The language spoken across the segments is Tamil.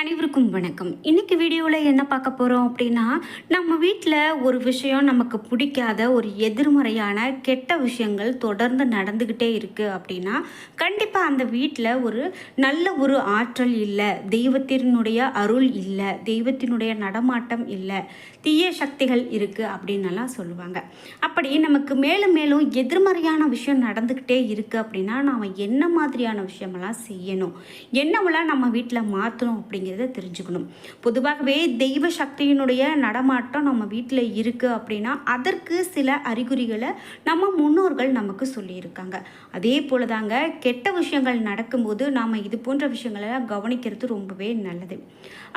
அனைவருக்கும் வணக்கம். இன்னைக்கு வீடியோவில் என்ன பார்க்க போகிறோம் அப்படின்னா நம்ம வீட்டில் ஒரு விஷயம் நமக்கு பிடிக்காத ஒரு எதிர்மறையான கெட்ட விஷயங்கள் தொடர்ந்து நடந்துக்கிட்டே இருக்குது அப்படின்னா கண்டிப்பாக அந்த வீட்டில் ஒரு நல்ல ஒரு ஆற்றல் இல்லை தெய்வத்தினுடைய அருள் இல்லை தெய்வத்தினுடைய நடமாட்டம் இல்லை தீய சக்திகள் இருக்குது அப்படின்னலாம் சொல்லுவாங்க. அப்படி நமக்கு மேலும் மேலும் எதிர்மறையான விஷயம் நடந்துக்கிட்டே இருக்குது அப்படின்னா நாம் என்ன மாதிரியான விஷயமெல்லாம் செய்யணும்? என்னவெல்லாம் நம்ம வீட்டில் மாற்றணும் அப்படிங்கிறத தெரிஞ்சுக்கணும். பொதுவாகவே தெய்வ சக்தியினுடைய நடமாட்டம் நம்ம வீட்டில் இருக்குது அப்படின்னா அதற்கு சில அறிகுறிகளை நம்ம முன்னோர்கள் நமக்கு சொல்லியிருக்காங்க. அதே போல தாங்க கெட்ட விஷயங்கள் நடக்கும்போது நாம் இது போன்ற விஷயங்களை கவனிக்கிறது ரொம்பவே நல்லது.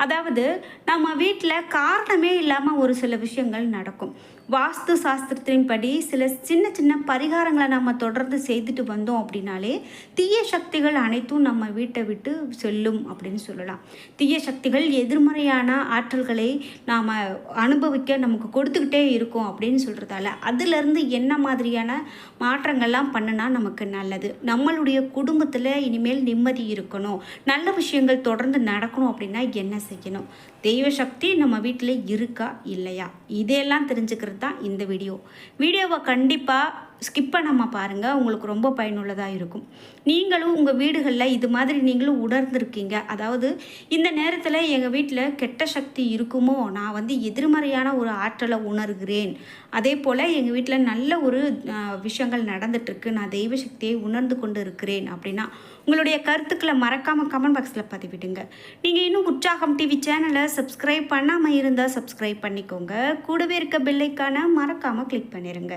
அதாவது நம்ம வீட்டில் காரணமே இல்லாமல் ஒரு சில விஷயங்கள் நடக்கும். வாஸ்து சாஸ்திரத்தின்படி சில சின்ன சின்ன பரிகாரங்களை நம்ம தொடர்ந்து செய்துட்டு வந்தோம் அப்படின்னாலே தீய சக்திகள் அனைத்தும் நம்ம வீட்டை விட்டு செல்லும் அப்படின்னு சொல்லலாம். தீய சக்திகள் எதிர்மறையான ஆற்றல்களை நாம் அனுபவிக்க நமக்கு கொடுத்துக்கிட்டே இருக்கும் அப்படின்னு சொல்கிறதால அதுலேருந்து என்ன மாதிரியான மாற்றங்கள்லாம் பண்ணுனா நமக்கு நல்லது. நம்மளுடைய குடும்பத்தில் இனிமேல் நிம்மதி இருக்கணும். நல்ல விஷயங்கள் தொடர்ந்து நடக்கணும் அப்படின்னா என்ன செய்யணும்? தெய்வ சக்தி நம்ம வீட்டில் இருக்கா? இல்லையா? இதையெல்லாம் தெரிஞ்சுக்கிறது தான் இந்த வீடியோ வீடியோவை கண்டிப்பாக ஸ்கிப் பண்ணாமல் பாருங்கள் உங்களுக்கு ரொம்ப பயனுள்ளதாக இருக்கும். நீங்களும் உங்கள் வீடுகளில் இது மாதிரி நீங்களும் உணர்ந்திருக்கீங்க. அதாவது இந்த நேரத்தில் எங்கள் வீட்டில் கெட்ட சக்தி இருக்குமோ நான் வந்து எதிர்மறையான ஒரு ஆற்றலை உணர்கிறேன். அதே போல் எங்கள் வீட்டில் நல்ல ஒரு விஷயங்கள் நடந்துட்டுருக்கு. நான் தெய்வ சக்தியை உணர்ந்து கொண்டு இருக்கிறேன் அப்படின்னா உங்களுடைய கருத்துக்களை மறக்காமல் கமெண்ட் பாக்ஸில் பதிவிடுங்க. நீங்கள் இன்னும் உற்சாகம் டிவி சேனலை சப்ஸ்கிரைப் பண்ணாமல் இருந்தால் சப்ஸ்கிரைப் பண்ணிக்கோங்க. கூடவே இருக்க பெல்லைக்கான மறக்காமல் கிளிக் பண்ணிடுங்க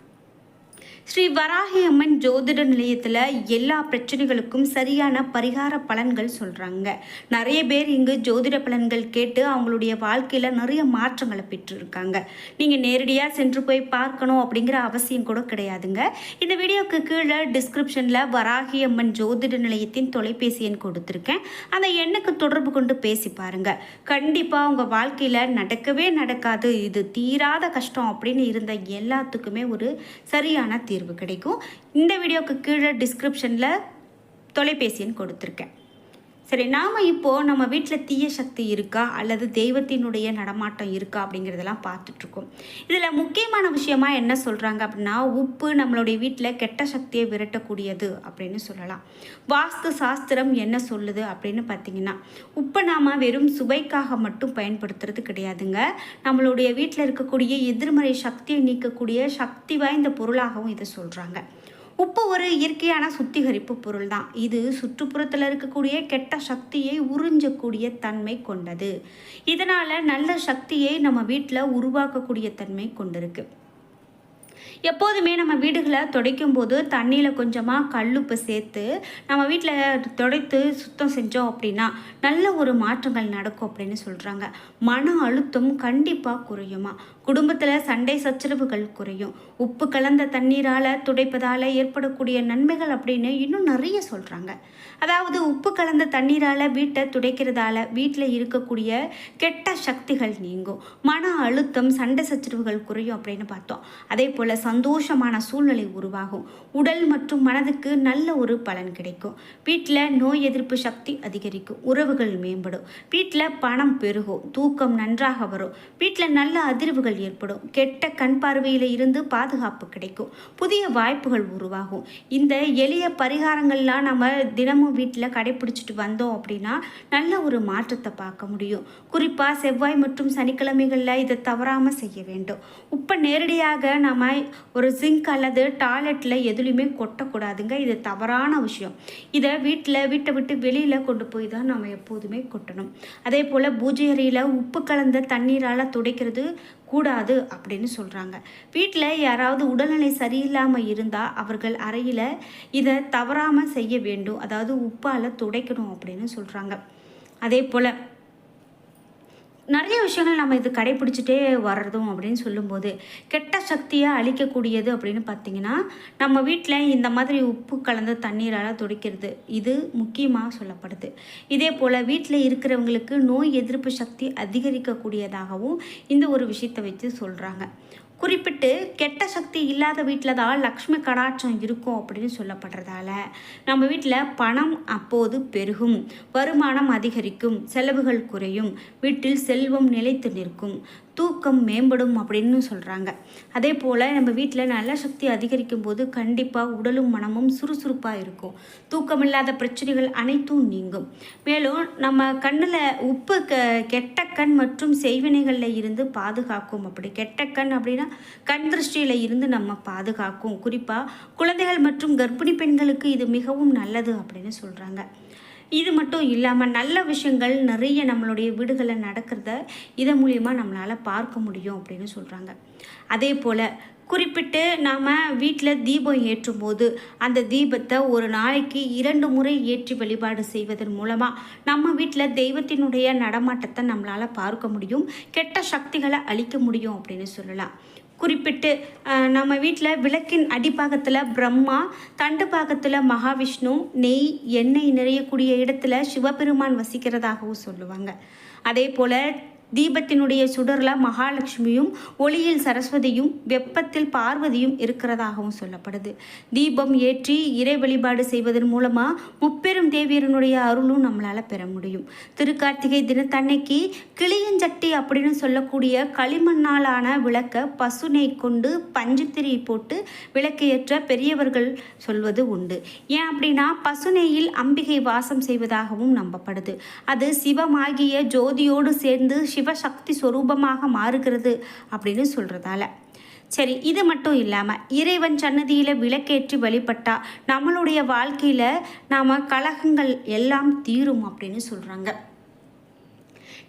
ஸ்ரீ வராகி அம்மன் ஜோதிட நிலையத்தில் எல்லா பிரச்சனைகளுக்கும் சரியான பரிகார பலன்கள் சொல்கிறாங்க நிறைய பேர் இங்கு ஜோதிட பலன்கள் கேட்டு அவங்களுடைய வாழ்க்கையில் நிறைய மாற்றங்களை பெற்றிருக்காங்க. நீங்கள் நேரடியாக சென்று போய் பார்க்கணும் அப்படிங்கிற அவசியம் கூட கிடையாதுங்க. இந்த வீடியோக்கு கீழே டிஸ்கிரிப்ஷனில் வராகி அம்மன் ஜோதிட நிலையத்தின் தொலைபேசி எண் கொடுத்துருக்கேன். அந்த எண்ணுக்கு தொடர்பு கொண்டு பேசி பாருங்க. கண்டிப்பாக உங்கள் வாழ்க்கையில் நடக்கவே நடக்காது. இது தீராத கஷ்டம் அப்படின்னு இருந்த எல்லாத்துக்குமே ஒரு சரியான தீர்வு கிடைக்கும். இந்த வீடியோக்கு கீழே டிஸ்கிரிப்ஷனில் தொலைபேசி எண் கொடுத்துருக்கேன். சரி நாம் இப்போது நம்ம வீட்டில் தீய சக்தி இருக்கா? அல்லது தெய்வத்தினுடைய நடமாட்டம் இருக்கா? அப்படிங்கிறதெல்லாம் பார்த்துட்ருக்கோம். இதில் முக்கியமான விஷயமா என்ன சொல்கிறாங்க அப்படின்னா உப்பு நம்மளுடைய வீட்டில் கெட்ட சக்தியை விரட்டக்கூடியது அப்படின்னு சொல்லலாம். வாஸ்து சாஸ்திரம் என்ன சொல்லுது அப்படின்னு பார்த்தீங்கன்னா உப்பை நாம் வெறும் சுவைக்காக மட்டும் பயன்படுத்துறது கிடையாதுங்க. நம்மளுடைய வீட்டில் இருக்கக்கூடிய எதிர்மறை சக்தியை நீக்கக்கூடிய சக்தி வாய்ந்த பொருளாகவும் இதை சொல்கிறாங்க உப்பு ஒரு இயற்கையான சுத்திகரிப்பு பொருள் தான் இது சுற்றுப்புறத்தில் இருக்கக்கூடிய கெட்ட சக்தியை உறிஞ்சக்கூடிய தன்மை கொண்டது. இதனால் நல்ல சக்தியை நம்ம வீட்டில் உருவாக்கக்கூடிய தன்மை கொண்டிருக்கு. எப்போதுமே நம்ம வீடுகளை துடைக்கும் போது தண்ணியில் கொஞ்சமாக கல்லுப்பு சேர்த்து நம்ம வீட்டில் துடைத்து சுத்தம் செஞ்சோம் அப்படின்னா நல்ல ஒரு மாற்றங்கள் நடக்கும் அப்படின்னு சொல்கிறாங்க மன அழுத்தம் கண்டிப்பாக குறையுமா? குடும்பத்தில் சண்டை சச்சரவுகள் குறையும். உப்பு கலந்த தண்ணீரால் துடைப்பதால் ஏற்படக்கூடிய நன்மைகள் அப்படின்னு இன்னும் நிறைய சொல்கிறாங்க அதாவது உப்பு கலந்த தண்ணீரால் வீட்டை துடைக்கிறதால வீட்டில் இருக்கக்கூடிய கெட்ட சக்திகள் நீங்கும். மன அழுத்தம் சண்டை சச்சரவுகள் குறையும் அப்படின்னு பார்த்தோம். அதே போல் சந்தோஷமான சூழ்நிலை உருவாகும். உடல் மற்றும் மனதுக்கு நல்ல ஒரு பலன் கிடைக்கும். வீட்டில் நோய் எதிர்ப்பு சக்தி அதிகரிக்கும். உறவுகள் மேம்படும். வீட்டில் பணம் பெருகும். தூக்கம் நன்றாக வரும். வீட்டில் நல்ல அதிர்வுகள் ஏற்படும். கெட்ட கண் பார்வையில் இருந்து பாதுகாப்பு கிடைக்கும். புதிய வாய்ப்புகள் உருவாகும். இந்த எளிய பரிகாரங்கள்லாம் நம்ம தினமும் வீட்டில் கடைப்பிடிச்சிட்டு வந்தோம் அப்படின்னா நல்ல ஒரு மாற்றத்தை பார்க்க முடியும். குறிப்பாக செவ்வாய் மற்றும் சனிக்கிழமைகளில் இதை தவறாமல் செய்ய வேண்டும். உப்பை நேரடியாக நம்ம ஒரு சிங்க் அல்லது டாய்லெட்டில் எதுலேயுமே கொட்டக்கூடாதுங்க. இது தவறான விஷயம். இதை வீட்டில் வீட்டை விட்டு வெளியில் கொண்டு போய் தான் நம்ம எப்போதுமே கொட்டணும். அதே போல் பூஜை அறையில் உப்பு கலந்த தண்ணீரால் துடைக்கிறது கூடாது அப்படின்னு சொல்கிறாங்க வீட்டில் யாராவது உடல்நிலை சரியில்லாமல் இருந்தால் அவர்கள் அறையில் இதை தவறாமல் செய்ய வேண்டும். அதாவது உப்பால் துடைக்கணும் அப்படின்னு சொல்கிறாங்க அதே போல் நிறைய விஷயங்கள் நம்ம இது கடைபிடிச்சிட்டே வர்றதும் அப்படின்னு சொல்லும்போது கெட்ட சக்தியை அழிக்கக்கூடியது அப்படின்னு பார்த்தீங்கன்னா நம்ம வீட்டில் இந்த மாதிரி உப்பு கலந்த தண்ணீரால் துடைக்கிறது இது முக்கியமாக சொல்லப்படுது. இதே போல் வீட்டில் இருக்கிறவங்களுக்கு நோய் எதிர்ப்பு சக்தி அதிகரிக்கக்கூடியதாகவும் இந்த ஒரு விஷயத்தை வச்சு சொல்கிறாங்க குறிப்பிட்டு கெட்ட சக்தி இல்லாத வீட்டில் தான் லக்ஷ்மி கடாட்சம் இருக்கும் அப்படின்னு சொல்லப்படுறதால நம்ம வீட்டில் பணம் அப்போது பெருகும் வருமானம் அதிகரிக்கும் செலவுகள் குறையும் வீட்டில் செல்வம் நிலைத்து நிற்கும் தூக்கம் மேம்படும் அப்படின்னு சொல்கிறாங்க அதே போல் நம்ம வீட்டில் நல்ல சக்தி அதிகரிக்கும் போது கண்டிப்பாக உடலும் மனமும் சுறுசுறுப்பாக இருக்கும். தூக்கம் இல்லாத பிரச்சனைகள் அனைத்தும் நீங்கும். மேலும் நம்ம கண்ணில் உப்பு க கெட்ட கண் மற்றும் செய்வினைகளில் இருந்து பாதுகாக்கும். அப்படி கெட்ட கண் அப்படின்னா கண் திருஷ்டியில் இருந்து நம்ம பாதுகாக்கும். குறிப்பாக குழந்தைகள் மற்றும் கர்ப்பிணி பெண்களுக்கு இது மிகவும் நல்லது அப்படின்னு சொல்கிறாங்க இது மட்டும் இல்லாமல் நல்ல விஷயங்கள் நிறைய நம்மளுடைய வீடுகளில் நடக்கிறத இதன் மூலியமாக நம்மளால் பார்க்க முடியும் அப்படின்னு சொல்கிறாங்க அதே போல் குறிப்பிட்டு நாம் வீட்டில் தீபம் ஏற்றும் போது அந்த தீபத்தை ஒரு நாளைக்கு இரண்டு முறை ஏற்றி வழிபாடு செய்வதன் மூலமாக நம்ம வீட்டில் தெய்வத்தினுடைய நடமாட்டத்தை நம்மளால் பார்க்க முடியும். கெட்ட சக்திகளை அழிக்க முடியும் அப்படின்னு சொல்லலாம். குறிப்பிட்டு நம்ம வீட்டில் விளக்கின் அடிப்பாகத்தில் பிரம்மா தண்டு பாகத்தில் மகாவிஷ்ணு நெய் எண்ணெய் நிறையக்கூடிய இடத்துல சிவபெருமான் வசிக்கிறதாகவும் சொல்லுவாங்க. அதே போல் தீபத்தினுடைய சுடரில் மகாலட்சுமியும் ஒளியில் சரஸ்வதியும் வெப்பத்தில் பார்வதியும் இருக்கிறதாகவும் சொல்லப்படுது. தீபம் ஏற்றி இறை வழிபாடு செய்வதன் மூலமாக முப்பெரும் தேவியரனுடைய அருளும் நம்மளால் பெற முடியும். திருக்கார்த்திகை தினத்தன்னைக்கு கிளியஞ்சட்டி அப்படின்னு சொல்லக்கூடிய களிமண்ணாலான விளக்க பசுனை கொண்டு பஞ்சுத்திரி போட்டு விளக்கேற்ற பெரியவர்கள் சொல்வது உண்டு. ஏன் அப்படின்னா பசு அம்பிகை வாசம் செய்வதாகவும் நம்பப்படுது. அது சிவமாகிய ஜோதியோடு சேர்ந்து சிவசக்தி சொரூபமாக மாறுகிறது அப்படின்னு சொல்கிறதால சரி இது மட்டும் இல்லாமல் இறைவன் சன்னதியில் விளக்கேற்றி வழிபட்டா நம்மளுடைய வாழ்க்கையில் நாம் கலகங்கள் எல்லாம் தீரும் அப்படின்னு சொல்கிறாங்க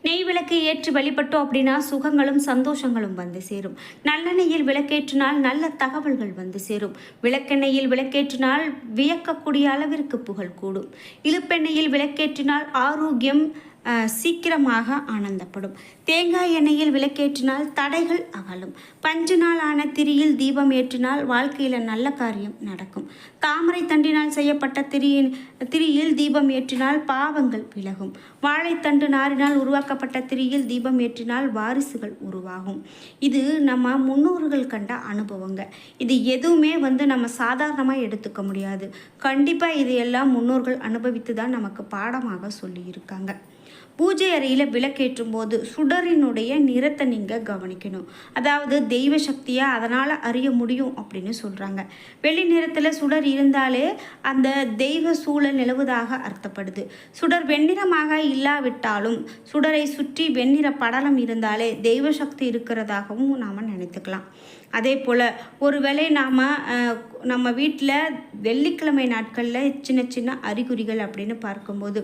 நெய் விளக்கு ஏற்றி வழிபட்டோம் அப்படின்னா சுகங்களும் சந்தோஷங்களும் வந்து சேரும். நல்லெண்ணெயில் விளக்கேற்றினால் நல்ல தகவல்கள் வந்து சேரும். விளக்கெண்ணெயில் விளக்கேற்றினால் வியக்கக்கூடிய அளவிற்கு புகழ் கூடும். இழுப்பெண்ணெயில் விளக்கேற்றினால் ஆரோக்கியம் சீக்கிரமாக ஆனந்தப்படும். தேங்காய் எண்ணெயில் விளக்கேற்றினால் தடைகள் அகலும். பஞ்சு நாள் ஆன திரியில் தீபம் ஏற்றினால் வாழ்க்கையில் நல்ல காரியம் நடக்கும். தாமரை தண்டினால் செய்யப்பட்ட திரியின் திரியில் தீபம் ஏற்றினால் பாவங்கள் விலகும். வாழைத்தண்டு நாரினால் உருவாக்கப்பட்ட திரியில் தீபம் ஏற்றினால் வாரிசுகள் உருவாகும். இது நம்ம முன்னோர்கள் கண்ட அனுபவங்க. இது எதுவுமே வந்து நம்ம சாதாரணமாக எடுத்துக்க முடியாது. கண்டிப்பாக இது எல்லாம் முன்னோர்கள் அனுபவித்து தான் நமக்கு பாடமாக சொல்லியிருக்காங்க. பூஜை அறையில் விளக்கேற்றும் போது சுடரினுடைய நிறத்தை நீங்கள் கவனிக்கணும். அதாவது தெய்வ சக்தியை அதனால் அறிய முடியும் அப்படின்னு சொல்கிறாங்க வெள்ளி நிறத்தில் சுடர் இருந்தாலே அந்த தெய்வ சூழல் நிலவுவதாக அர்த்தப்படுது. சுடர் வெண்ணிறமாக இல்லாவிட்டாலும் சுடரை சுற்றி வெண்ணிற படலம் இருந்தாலே தெய்வ சக்தி இருக்கிறதாகவும் நாம் நினைத்துக்கலாம். அதே போல் ஒருவேளை நாம் நம்ம வீட்டில் வெள்ளிக்கிழமை நாட்களில் சின்ன சின்ன அறிகுறிகள் அப்படின்னு பார்க்கும்போது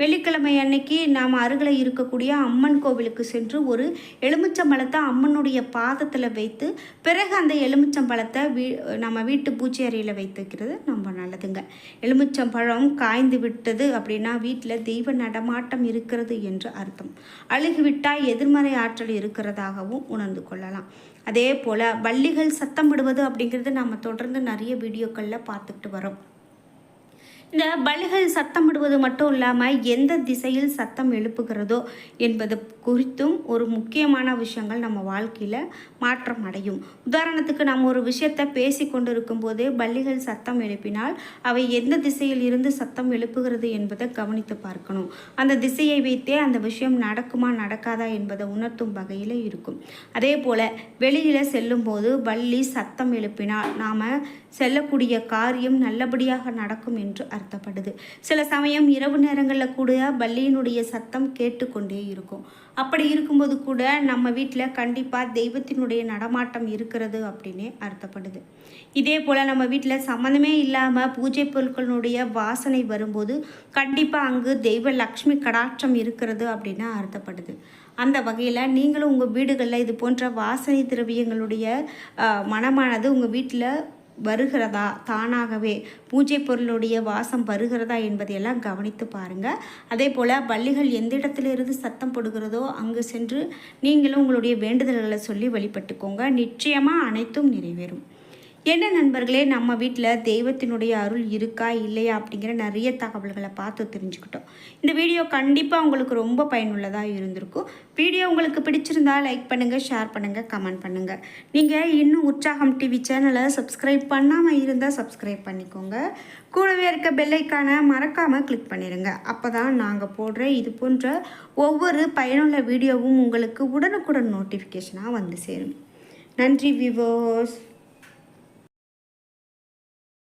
வெள்ளிக்கிழமை அன்னைக்கு நாம் அருகில் இருக்கக்கூடிய அம்மன் கோவிலுக்கு சென்று ஒரு எலுமிச்சம்பழத்தை அம்மனுடைய பாதத்தில் வைத்து பிறகு அந்த எலுமிச்சம்பழத்தை வீ நம்ம வீட்டு பூச்சி அறையில் வைத்துக்கிறது ரொம்ப நல்லதுங்க. எலுமிச்சம்பழம் காய்ந்து விட்டது அப்படின்னா வீட்டில் தெய்வ நடமாட்டம் இருக்கிறது என்று அர்த்தம். அழுகிவிட்டால் எதிர்மறை ஆற்றல் இருக்கிறதாகவும் உணர்ந்து கொள்ளலாம். அதே போல் வள்ளிகள் சத்தம் விடுவது அப்படிங்கிறது நம்ம தொடர்ந்து நிறைய நிறைய வீடியோக்களில் பார்த்துக்கிட்டு வரோம். இந்த பலிகள் சத்தமிடுவது மட்டும் இல்லாமல் எந்த திசையில் சத்தம் எழுப்புகிறதோ என்பது குறித்தும் ஒரு முக்கியமான விஷயங்கள் நம்ம வாழ்க்கையில் மாற்றம் அடையும். உதாரணத்துக்கு நம்ம ஒரு விஷயத்தை பேசி கொண்டிருக்கும் போதே பள்ளிகள் சத்தம் எழுப்பினால் அவை எந்த திசையில் இருந்து சத்தம் எழுப்புகிறது என்பதை கவனித்து பார்க்கணும். அந்த திசையை வைத்தே அந்த விஷயம் நடக்குமா நடக்காதா என்பதை உணர்த்தும் வகையில் இருக்கும். அதே போல் வெளியில் செல்லும்போது பள்ளி சத்தம் எழுப்பினால் நாம் செல்லக்கூடிய காரியம் நல்லபடியாக நடக்கும் என்று அர்த்தப்படுது சில சமயம் இரவு நேரங்களில் கூட பள்ளியினுடைய சத்தம் கேட்டுக்கொண்டே இருக்கும். அப்படி இருக்கும்போது கூட நம்ம வீட்டில் கண்டிப்பாக தெய்வத்தினுடைய நடமாட்டம் இருக்கிறது அப்படின்னே அர்த்தப்படுது. இதே போல் நம்ம வீட்டில் சம்மந்தமே இல்லாமல் பூஜை பொருட்களினுடைய வாசனை வரும்போது கண்டிப்பாக அங்கு தெய்வ லக்ஷ்மி கடாட்சம் இருக்கிறது அப்படின்னு அர்த்தப்படுது. அந்த வகையில் நீங்களும் உங்கள் வீடுகளில் இது போன்ற வாசனை திரவியங்களுடைய மனமானது உங்கள் வீட்டில் வருகிறதா? தானாகவே பூஜை பொருளுடைய வாசம் வருகிறதா என்பதையெல்லாம் கவனித்து பாருங்கள் அதே போல் பள்ளிகள் எந்த இடத்திலிருந்து சத்தம் போடுகிறதோ அங்கு சென்று நீங்களும் உங்களுடைய வேண்டுதல்களை சொல்லி வழிபட்டுக்கோங்க. நிச்சயமாக அனைத்தும் நிறைவேறும். என்ன நண்பர்களே நம்ம வீட்டில் தெய்வத்தினுடைய அருள் இருக்கா இல்லையா அப்படிங்கிற நிறைய தகவல்களை பார்த்து தெரிஞ்சுக்கிட்டோம். இந்த வீடியோ கண்டிப்பாக உங்களுக்கு ரொம்ப பயனுள்ளதாக இருந்திருக்கும். வீடியோ உங்களுக்கு பிடிச்சிருந்தா லைக் பண்ணுங்கள் ஷேர் பண்ணுங்கள் கமெண்ட் பண்ணுங்கள் நீங்கள் இன்னும் உற்சாகம் டிவி சேனலை சப்ஸ்கிரைப் பண்ணாமல் இருந்தால் சப்ஸ்கிரைப் பண்ணிக்கோங்க. கூடவே இருக்க பெல்லைக்கான மறக்காமல் கிளிக் பண்ணிடுங்க அப்போ தான் நாங்கள் போடுற இது போன்ற ஒவ்வொரு பயனுள்ள வீடியோவும் உங்களுக்கு உடனுக்குடன் நோட்டிஃபிகேஷனாக வந்து சேரும். நன்றி விவோஸ்